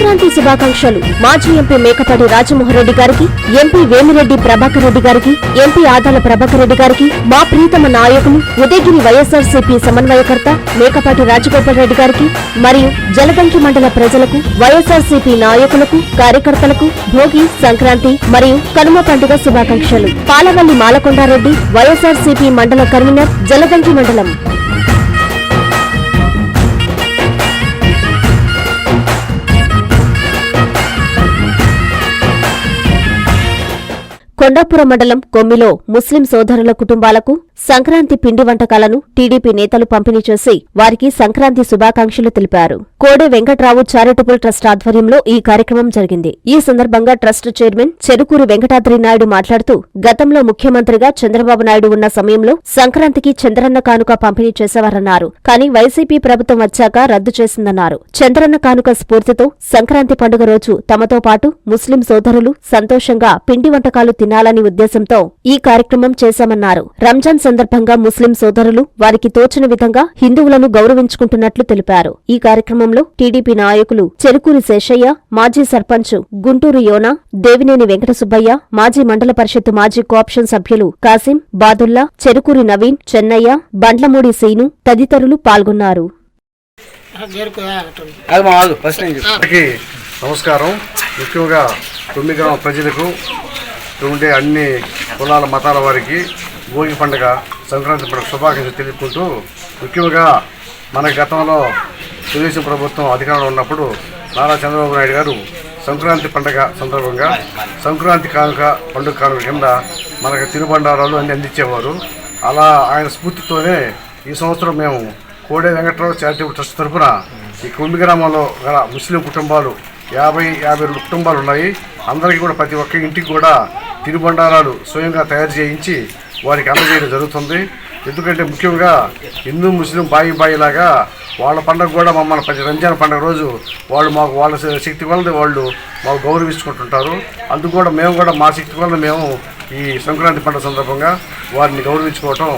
సంక్రాంతి శుభాకాంక్షలు. మాజీ ఎంపీ మేకపాటి రాజమోహన్ రెడ్డి గారికి ఎంపీ వేమిరెడ్డి ప్రభాకర్ రెడ్డి గారికి ఎంపీ ఆదాల ప్రభాకర్ రెడ్డి గారికి మా ప్రీతమ నాయకులు ఉదయగిరి వైఎస్ఆర్సీపీ సమన్వయకర్త మేకపాటి రాజగోపాల్ రెడ్డి గారికి మరియు జలదంకి మండల ప్రజలకు వైఎస్ఆర్సీపీ నాయకులకు కార్యకర్తలకు భోగి సంక్రాంతి మరియు కనుమ పండుగ శుభాకాంక్షలు. పాలవల్లి మాలకొండారెడ్డి వైఎస్ఆర్సీపీ మండల కన్వీనర్ జలదంకి మండలం. కొండాపురం మండలం కొమ్మిలో ముస్లిం సోదరుల కుటుంబాలకు సంక్రాంతి పిండి వంటకాలను టీడీపీ నేతలు పంపిణీ చేసి వారికి సంక్రాంతి శుభాకాంక్షలు తెలిపారు. కోడే వెంకట్రావు చారిటబుల్ ట్రస్ట్ ఆధ్వర్యంలో ఈ కార్యక్రమం జరిగింది. ఈ సందర్భంగా ట్రస్ట్ చైర్మన్ చెరుకూరి వెంకటాద్రి నాయుడు మాట్లాడుతూ గతంలో ముఖ్యమంత్రిగా చంద్రబాబు నాయుడు ఉన్న సమయంలో సంక్రాంతికి చంద్రన్న కానుక పంపిణీ చేసేవారన్నారు. కానీ వైసీపీ ప్రభుత్వం వచ్చాక రద్దు చేసిందన్నారు. చంద్రన్న కానుక స్ఫూర్తితో సంక్రాంతి పండుగ రోజు తమతో పాటు ముస్లిం సోదరులు సంతోషంగా పిండి వంటకాలు తినాలని ఉద్దేశంతో ఈ కార్యక్రమం చేశామన్నారు. రంజాన్ సందర్భంగా ముస్లిం సోదరులు వారికి తోచిన విధంగా హిందువులను గౌరవించుకుంటున్నట్లు తెలిపారు. ఈ కార్యక్రమంలో టీడీపీ నాయకులు చెరుకూరి శేషయ్య మాజీ సర్పంచ్ గుంటూరు యోన దేవినేని వెంకట సుబ్బయ్య మాజీ మండల పరిషత్తు మాజీ కోఆప్షన్ సభ్యులు కాసిం బాదుల్లా చెరుకూరి నవీన్ చెన్నయ్య బండ్లమూడి సీను తదితరులు పాల్గొన్నారు. నమస్కారం. ముఖ్యంగా తొమ్మిది గ్రామ ప్రజలకు ఉండే అన్ని కులాల మతాల వారికి భోగి పండుగ సంక్రాంతి పండుగ శుభాకాంక్షలు తెలుపుకుంటూ ముఖ్యంగా మన గతంలో తెలుగుదేశం ప్రభుత్వం అధికారంలో ఉన్నప్పుడు నారా చంద్రబాబు నాయుడు గారు సంక్రాంతి పండుగ సందర్భంగా సంక్రాంతి కానుక పండుగ కానుక కింద మనకు తినుబండారాలు అన్ని అందించేవారు. అలా ఆయన స్ఫూర్తితోనే ఈ సంవత్సరం మేము కోడే వెంకట్రావు చారిటబుల్ ట్రస్ట్ తరఫున ఈ కుంభి గ్రామంలో గల ముస్లిం కుటుంబాలు యాభై యాభై రెండు కుటుంబాలు ఉన్నాయి. అందరికీ కూడా ప్రతి ఒక్క ఇంటికి కూడా తిరుబండారాలు స్వయంగా తయారు చేయించి వారికి అందజేయడం జరుగుతుంది. ఎందుకంటే ముఖ్యంగా హిందూ ముస్లిం బాయి బాయి లాగా వాళ్ళ పండుగ కూడా మమ్మల్ని ప్రతి రంజాన్ పండుగ రోజు వాళ్ళు మాకు వాళ్ళ శక్తి వల్ల వాళ్ళు మాకు గౌరవించుకుంటుంటారు. అందుకు కూడా మేము కూడా మా శక్తి వల్ల మేము ఈ సంక్రాంతి పండుగ సందర్భంగా వారిని గౌరవించుకోవటం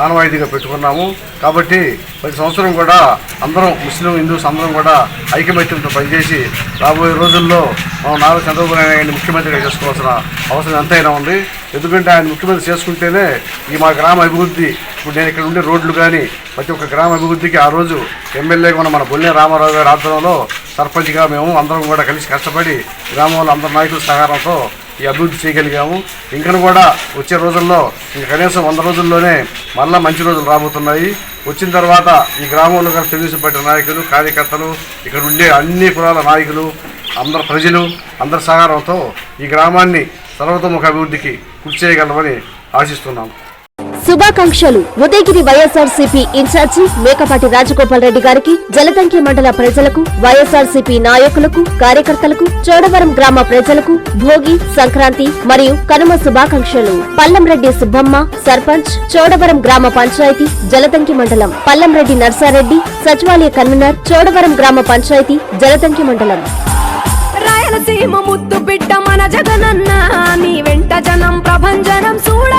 ఆనవాయితీగా పెట్టుకున్నాము. కాబట్టి ప్రతి సంవత్సరం కూడా అందరం ముస్లిం హిందూస్ అందరం కూడా ఐకమత్యంతో పనిచేసి రాబోయే రోజుల్లో మనం నారా చంద్రబాబు నాయుడు ఆయన ముఖ్యమంత్రిగా చేసుకోవాల్సిన అవసరం ఎంతైనా ఉంది. ఎందుకంటే ఆయన ముఖ్యమంత్రి చేసుకుంటేనే ఈ మా గ్రామ అభివృద్ధి ఇప్పుడు నేను ఇక్కడ ఉండే రోడ్లు కానీ ప్రతి ఒక్క గ్రామ అభివృద్ధికి ఆ రోజు ఎమ్మెల్యేగా ఉన్న మన బొల్లే రామారావు గారి ఆధ్వర్యంలో సర్పంచ్గా మేము అందరం కూడా కలిసి కష్టపడి గ్రామంలో అందరి నాయకుల సహకారంతో ఈ అభివృద్ధి చేయగలిగాము. ఇంకా కూడా వచ్చే రోజుల్లో ఇంక కనీసం వంద రోజుల్లోనే మళ్ళా మంచి రోజులు రాబోతున్నాయి. వచ్చిన తర్వాత ఈ గ్రామంలో గల తెలుగుదేశం పార్టీ నాయకులు కార్యకర్తలు ఇక్కడ ఉండే అన్ని కులాల నాయకులు అందరు ప్రజలు అందరి సహకారంతో ఈ గ్రామాన్ని సర్వతోముఖ అభివృద్ధికి కృషి చేయగలమని ఆశిస్తున్నాం. శుభాకాంక్షలు. ఉదయగిరి వైఎస్ఆర్సీపీ ఇన్ఛార్జి మేకపాటి రాజగోపాల్ రెడ్డి గారికి జలదంకి మండల ప్రజలకు వైఎస్ఆర్సీపీ నాయకులకు కార్యకర్తలకు చోడవరం గ్రామ ప్రజలకు భోగి సంక్రాంతి మరియు కనుమ శుభాకాంక్షలు. పల్లంరెడ్డి సుబ్బమ్మ సర్పంచ్ చోడవరం గ్రామ పంచాయతీ జలదంకి మండలం. పల్లంరెడ్డి నర్సారెడ్డి సచివాలయ కన్వీనర్ చోడవరం గ్రామ పంచాయతీ జలదంకి మండలం. రాయలసీమ ముద్దు బిడ్డ మన జగనన్న నీ వెంట జనం ప్రభంజనం చూడ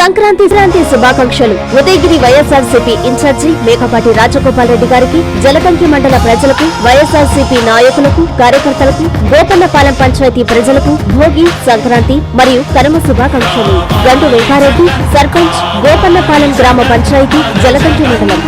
సంక్రాంతి క్రాంతి శుభాకాంక్షలు. ఉదయగిరి వైఎస్ఆర్సీపీ ఇన్ఛార్జి మేకపాటి రాజగోపాల్ రెడ్డి గారికి జలకంకి మండల ప్రజలకు వైఎస్ఆర్సీపీ నాయకులకు కార్యకర్తలకు గోపన్నపాలెం పంచాయతీ ప్రజలకు భోగి సంక్రాంతి మరియు కనుమ శుభాకాంక్షలు. గండు వెంకారెడ్డి సర్పంచ్ గోపన్నపాలెం గ్రామ పంచాయతీ జలకంకి మండలం.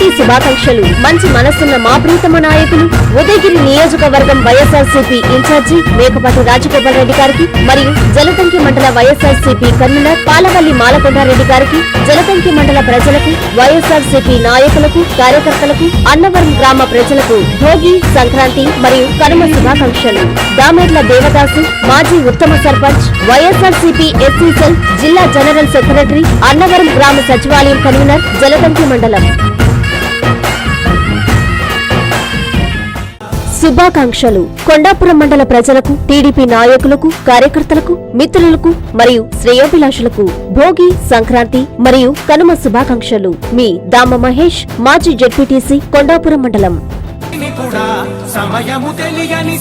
సంక్రాంతి శుభాకాంక్షలు. మంచి మనస్సున్న మా ప్రీతమ నాయకులు ఉదయగిరి నియోజకవర్గం వైఎస్ఆర్సీపీ ఇన్ఛార్జి మేకపాటి రాజగోపాల్ రెడ్డి గారికి మరియు జలతంకి మండల వైఎస్ఆర్సీపీ కన్వీనర్ పాలవల్లి మాలకొండారెడ్డి గారికి జలతంకి మండల ప్రజలకు వైఎస్ఆర్సీపీ నాయకులకు కార్యకర్తలకు అన్నవరం గ్రామ ప్రజలకు భోగి సంక్రాంతి మరియు కనుమ శుభాకాంక్షలు. దామెర్ల దేవదాసు మాజీ ఉత్తమ సర్పంచ్ వైఎస్ఆర్సీపీ ఎస్సీ సెల్ జిల్లా జనరల్ సెక్రటరీ అన్నవరం గ్రామ సచివాలయం కన్వీనర్ జలతంకి మండలం. శుభాకాంక్షలు. కొండాపురం మండల ప్రజలకు టీడీపీ నాయకులకు కార్యకర్తలకు మిత్రులకు మరియు శ్రేయోభిలాషులకు భోగి సంక్రాంతి మరియు కనుమ శుభాకాంక్షలు. మీ దామ మహేష్ మాజీ జెడ్పీటీసీ కొండాపురం మండలం. సమయము తెలియని